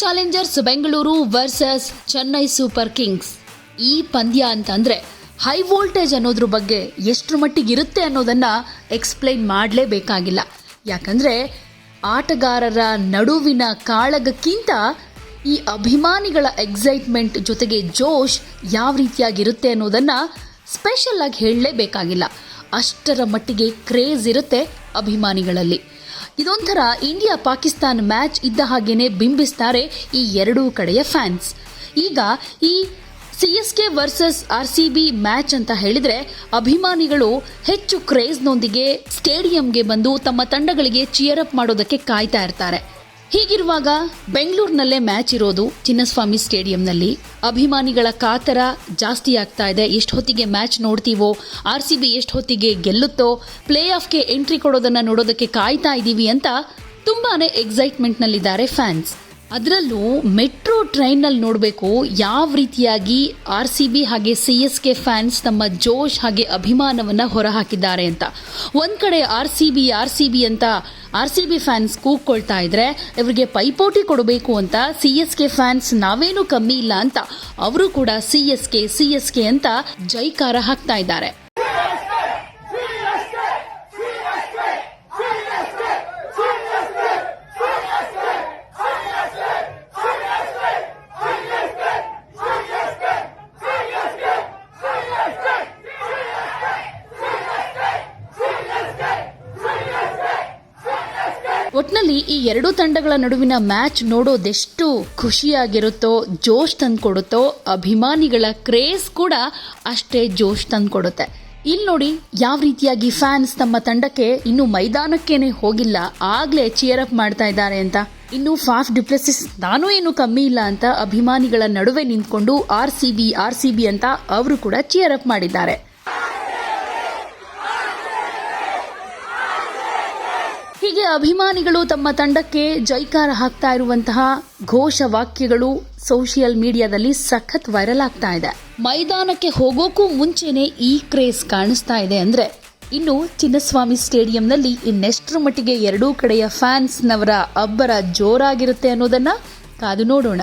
Challengers Bengaluru versus Chennai Super Kings ಈ ಪಂದ್ಯ ಅಂತಂದ್ರೆ ಹೈ ವೋಲ್ಟೇಜ್ ಅನ್ನೋದ್ರ ಬಗ್ಗೆ ಎಷ್ಟರ ಮಟ್ಟಿಗೆ ಇರುತ್ತೆ ಅನ್ನೋದನ್ನ ಎಕ್ಸ್ಪ್ಲೈನ್ ಮಾಡಲೇಬೇಕಾಗಿಲ್ಲ. ಯಾಕಂದ್ರೆ ಆಟಗಾರರ ನಡುವಿನ ಕಾಳಗಕ್ಕಿಂತ ಈ ಅಭಿಮಾನಿಗಳ ಎಕ್ಸೈಟ್ಮೆಂಟ್ ಜೊತೆಗೆ ಜೋಶ್ ಯಾವ ರೀತಿಯಾಗಿರುತ್ತೆ ಅನ್ನೋದನ್ನ ಸ್ಪೆಷಲ್ ಆಗಿ ಹೇಳಲೇಬೇಕಾಗಿಲ್ಲ. ಅಷ್ಟರ ಮಟ್ಟಿಗೆ ಕ್ರೇಜ್ ಇರುತ್ತೆ ಅಭಿಮಾನಿಗಳಲ್ಲಿ. ಇದೊಂಥರ ಇಂಡಿಯಾ ಪಾಕಿಸ್ತಾನ್ ಮ್ಯಾಚ್ ಇದ್ದ ಹಾಗೇನೆ ಬಿಂಬಿಸ್ತಾರೆ ಈ ಎರಡೂ ಕಡೆಯ ಫ್ಯಾನ್ಸ್. ಈಗ ಈ C S K versus R C B match ಅಂತ ಹೇಳಿದ್ರೆ ಅಭಿಮಾನಿಗಳು ಹೆಚ್ಚು ಕ್ರೇಜ್ನೊಂದಿಗೆ ಸ್ಟೇಡಿಯಂಗೆ ಬಂದು ತಮ್ಮ ತಂಡಗಳಿಗೆ ಚಿಯರ್ ಅಪ್ ಮಾಡೋದಕ್ಕೆ ಕಾಯ್ತಾ ಇರ್ತಾರೆ. ಹೀಗಿರುವಾಗ ಬೆಂಗಳೂರಿನಲ್ಲೇ ಮ್ಯಾಚ್ ಇರೋದು ಚಿನ್ನಸ್ವಾಮಿ ಸ್ಟೇಡಿಯಂನಲ್ಲಿ. ಅಭಿಮಾನಿಗಳ ಕಾತರ ಜಾಸ್ತಿ ಆಗ್ತಾ ಇದೆ. ಎಷ್ಟು ಹೊತ್ತಿಗೆ ಮ್ಯಾಚ್ ನೋಡ್ತೀವೋ, ಆರ್ ಸಿ ಬಿ ಎಷ್ಟು ಹೊತ್ತಿಗೆ ಗೆಲ್ಲುತ್ತೋ ಪ್ಲೇ ಆಫ್ಗೆ ಎಂಟ್ರಿ ಕೊಡೋದನ್ನ ನೋಡೋದಕ್ಕೆ ಕಾಯ್ತಾ ಇದ್ದೀವಿ ಅಂತ ತುಂಬಾನೇ ಎಕ್ಸೈಟ್ಮೆಂಟ್ನಲ್ಲಿದ್ದಾರೆ ಫ್ಯಾನ್ಸ್ ಅದರಲ್ಲೂ ಮೆಟ್ರೋ ಟ್ರೈನ್ನಲ್ಲಿ ನೋಡಬೇಕು ಯಾವ ರೀತಿಯಾಗಿ ಆರ್ ಸಿ ಬಿ ಹಾಗೆ ಸಿ ಎಸ್ ಕೆ ಫ್ಯಾನ್ಸ್ ತಮ್ಮ ಜೋಶ್ ಹಾಗೆ ಅಭಿಮಾನವನ್ನು ಹೊರಹಾಕಿದ್ದಾರೆ ಅಂತ. ಒಂದು ಕಡೆ R C B, R C B ಅಂತ ಆರ್ ಸಿ ಬಿ ಫ್ಯಾನ್ಸ್ ಕೂಗ್ಕೊಳ್ತಾ ಇದ್ರೆ ಇವರಿಗೆ ಪೈಪೋಟಿ ಕೊಡಬೇಕು ಅಂತ ಸಿ ಎಸ್ ಕೆ ಫ್ಯಾನ್ಸ್ ನಾವೇನು ಕಮ್ಮಿ ಇಲ್ಲ ಅಂತ. ಅವರು ಕೂಡ C S K, C S K ಅಂತ ಜೈಕಾರ ಹಾಕ್ತಾ ಇದ್ದಾರೆ. ಒಟ್ನಲ್ಲಿ ಈ ಎರಡು ತಂಡಗಳ ನಡುವಿನ ಮ್ಯಾಚ್ ನೋಡೋದೆಷ್ಟು ಖುಷಿಯಾಗಿರುತ್ತೋ, ಜೋಶ್ ತಂದ್ಕೊಡುತ್ತೋ, ಅಭಿಮಾನಿಗಳ ಕ್ರೇಜ್ ಕೂಡ ಅಷ್ಟೇ ಜೋಶ್ ತಂದ್ಕೊಡುತ್ತೆ. ಇಲ್ಲಿ ನೋಡಿ, ಯಾವ ರೀತಿಯಾಗಿ ಫ್ಯಾನ್ಸ್ ತಮ್ಮ ತಂಡಕ್ಕೆ ಇನ್ನು ಮೈದಾನಕ್ಕೇನೆ ಹೋಗಿಲ್ಲ, ಆಗ್ಲೇ ಚಿಯರ್ ಅಪ್ ಮಾಡ್ತಾ ಇದ್ದಾರೆ ಅಂತ. ಇನ್ನು ಫಾಫ್ ಡಿಪ್ಲೆಸಿಸ್ ನಾನು ಏನು ಕಮ್ಮಿ ಇಲ್ಲ ಅಂತ ಅಭಿಮಾನಿಗಳ ನಡುವೆ ನಿಂತ್ಕೊಂಡು R C B, R C B ಅಂತ ಅವರು ಕೂಡ ಚಿಯರ್ ಅಪ್ ಮಾಡಿದ್ದಾರೆ ಹೀಗೆ ಅಭಿಮಾನಿಗಳು ತಮ್ಮ ತಂಡಕ್ಕೆ ಜೈಕಾರ ಹಾಕ್ತಾ ಇರುವಂತಹ ಘೋಷ ವಾಕ್ಯಗಳು ಸೋಷಿಯಲ್ ಮೀಡಿಯಾದಲ್ಲಿ ಸಖತ್ ವೈರಲ್ ಆಗ್ತಾ ಇದೆ. ಮೈದಾನಕ್ಕೆ ಹೋಗೋಕ್ಕೂ ಮುಂಚೆನೆ ಈ ಕ್ರೇಜ್ ಕಾಣಿಸ್ತಾ ಇದೆ ಅಂದ್ರೆ ಇನ್ನು ಚಿನ್ನಸ್ವಾಮಿ ಸ್ಟೇಡಿಯಂನಲ್ಲಿ ಇನ್ನೆಷ್ಟರ ಮಟ್ಟಿಗೆ ಎರಡೂ ಕಡೆಯ ಫ್ಯಾನ್ಸ್ನವರ ಅಬ್ಬರ ಜೋರಾಗಿರುತ್ತೆ ಅನ್ನೋದನ್ನ ಕಾದು ನೋಡೋಣ.